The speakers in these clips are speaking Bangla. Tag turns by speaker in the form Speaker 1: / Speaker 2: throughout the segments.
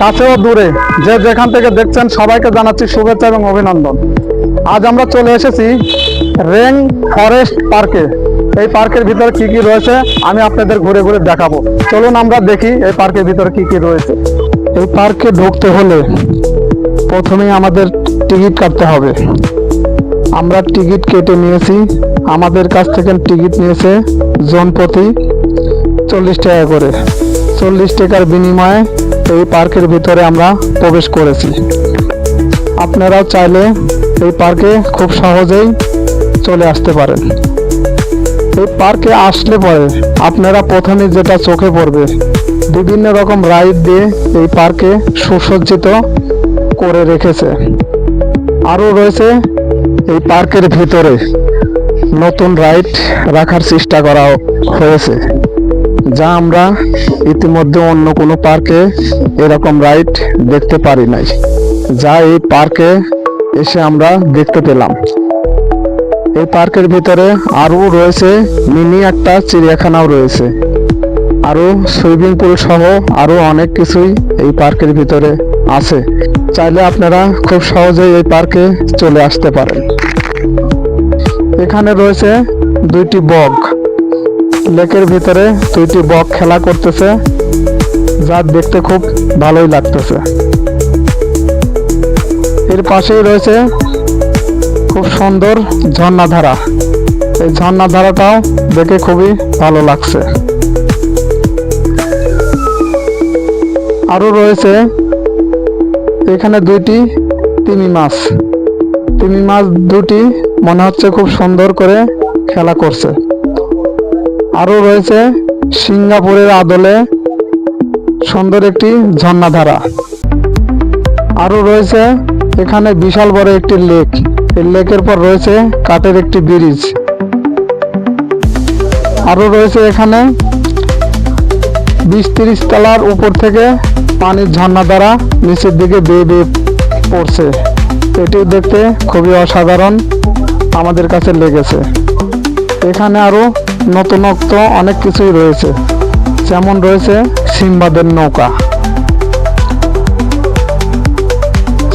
Speaker 1: কাছেও দূরে, যে যেখান থেকে দেখছেন সবাইকে জানাচ্ছি শুভেচ্ছা এবং অভিনন্দন। আজ আমরা চলে এসেছি রেং ফরেস্ট পার্কে। এই পার্কের ভিতরে কি কি রয়েছে, আমি আপনাদের ঘুরে ঘুরে দেখাবো। চলুন আমরা দেখি এই পার্কের ভিতরে কি কি রয়েছে। এই পার্কে ঢুকতে হলে প্রথমেই আমাদের টিকিট কাটতে হবে। আমরা টিকিট কেটে নিয়েছি। আমাদের কাছ থেকে টিকিট নিয়েছে জন প্রতি চল্লিশ টাকা করে। চল্লিশ টাকার বিনিময়ে এই পার্কের ভিতরে আমরা প্রবেশ করেছি। আপনারাও চাইলে এই পার্কে খুব সহজেই চলে আসতে পারেন। এই পার্কে আসলে পরে আপনারা প্রথমে যেটা চোখে পড়বে, বিভিন্ন রকম রাইড দিয়ে এই পার্কে সুসজ্জিত করে রেখেছে। আরও রয়েছে এই পার্কের ভিতরে নতুন রাইড রাখার চেষ্টা করা হয়েছে। যা আমরা ইতিমধ্যে অন্য কোনো পার্কে এরকম রাইড দেখতে পারি নাই। যা এই পার্কে এসে আমরা দেখতে পেলাম। এই পার্কের ভিতরে আরও রয়েছে মিনি একটা চিড়িয়াখানাও রয়েছে। আরও সুইমিং পুল সহ আরও অনেক কিছুই এই পার্কের ভিতরে আছে। চাইলে আপনারা খুব সহজেই এই পার্কে চলে আসতে পারেন। এখানে রয়েছে দুইটি বক। লেকের ভিতরে দুইটি বক খেলা করতেছে, যা দেখতে খুব ভালোই লাগতেছে। এর পাশেই রয়েছে খুব সুন্দর ঝর্ণাধারা। এই ঝর্ণাধারাটাও দেখে খুবই ভালো লাগছে। আরও রয়েছে এখানে দুইটি তিমি মাছ। তিমি মাছ দুটি মনে হচ্ছে খুব সুন্দর করে খেলা করছে। আরও রয়েছে সিঙ্গাপুরের আদলে সুন্দর একটি ঝর্ণাধারা। আরও রয়েছে এখানে বিশাল বড় একটি লেক। এই লেকের পর রয়েছে কাঠের একটি ব্রিজ। আরও রয়েছে এখানে বিশ তিরিশ তলার উপর থেকে পানির ঝর্ণা দ্বারা নিচের দিকে বেয়ে বেয়ে পড়ছে। এটি দেখতে খুবই অসাধারণ আমাদের কাছে লেগেছে। এখানে আরও নতুনত্ব অনেক কিছুই রয়েছে। যেমন রয়েছে সিম্বাদের নৌকা।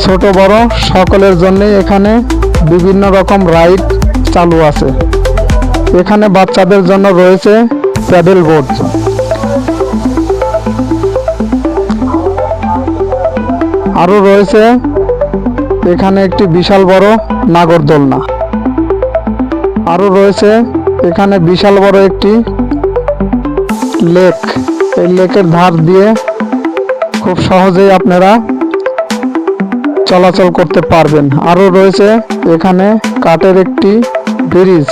Speaker 1: ছোট, বড় সকলের জন্যই এখানে বিভিন্ন রকম রাইড চালু আছে। এখানে বাচ্চাদের জন্য রয়েছে প্যাডেল বোর্ড আরও রয়েছে এখানে একটি বিশাল বড় নাগরদোলনা। আরও রয়েছে এখানে বিশাল বড় একটি লেক। এই লেকের ধার দিয়ে খুব সহজেই আপনারা চলাচল করতে পারবেন। আরও রয়েছে এখানে কাঠের একটি ব্রিজ,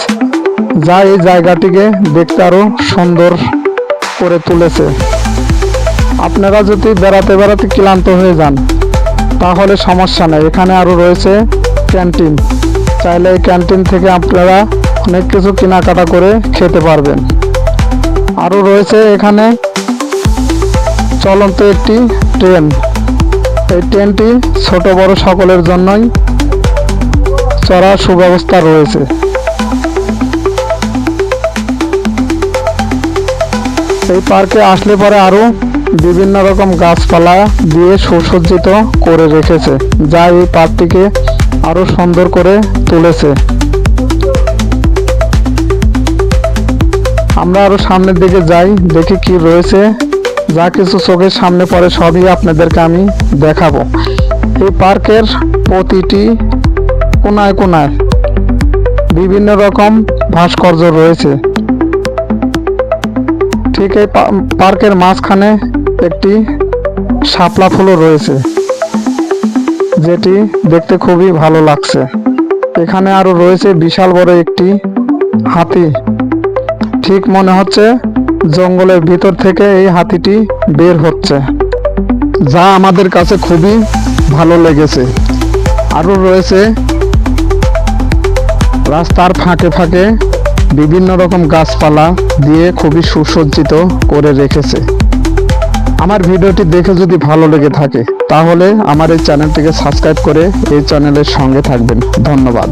Speaker 1: যা এই জায়গাটিকে দেখতে আরও সুন্দর করে তুলেছে। আপনারা যদি বেড়াতে বেড়াতে ক্লান্ত হয়ে যান, তাহলে সমস্যা নেই। এখানে আরও রয়েছে ক্যান্টিন। চাইলে এই ক্যান্টিন থেকে আপনারা অনেক কিছু কেনাকাটা করে খেতে পারবেন। আরও রয়েছে এখানে চলন্ত একটি ট্রেন। এই ট্রেনটি ছোট বড় সকলের জন্যই চড়ার সুব্যবস্থা রয়েছে। এই পার্কে আসলে পরে আরও বিভিন্ন রকম গাছপালা দিয়ে সুসজ্জিত করে রেখেছে, যা এই পার্কটিকে আরও সুন্দর করে তুলেছে। আমরা আরও সামনের দিকে যাই, দেখি কি রয়েছে। যা কিছু চোখের সামনে পড়ে সবই আপনাদেরকে আমি দেখাবো। এই পার্কের প্রতিটি কোনায় কোনায় বিভিন্ন রকম ভাস্কর্য রয়েছে। ঠিক এই পার্কের মাঝখানে একটি শাপলা ফুলও রয়েছে, যেটি দেখতে খুবই ভালো লাগছে। এখানে আরও রয়েছে বিশাল বড় একটি হাতি। ঠিক মনে হচ্ছে জঙ্গলের ভিতর থেকে এই হাতিটি বের হচ্ছে। যা আমাদের কাছে খুবই ভালো লেগেছে। আরও রয়েছে রাস্তার ফাঁকে ফাঁকে বিভিন্ন রকম গাছপালা দিয়ে খুবই সুসজ্জিত করে রেখেছে। আমার ভিডিওটি দেখে যদি ভালো লেগে থাকে, তাহলে আমার এই চ্যানেলটিকে সাবস্ক্রাইব করে এই চ্যানেলের সঙ্গে থাকবেন। ধন্যবাদ।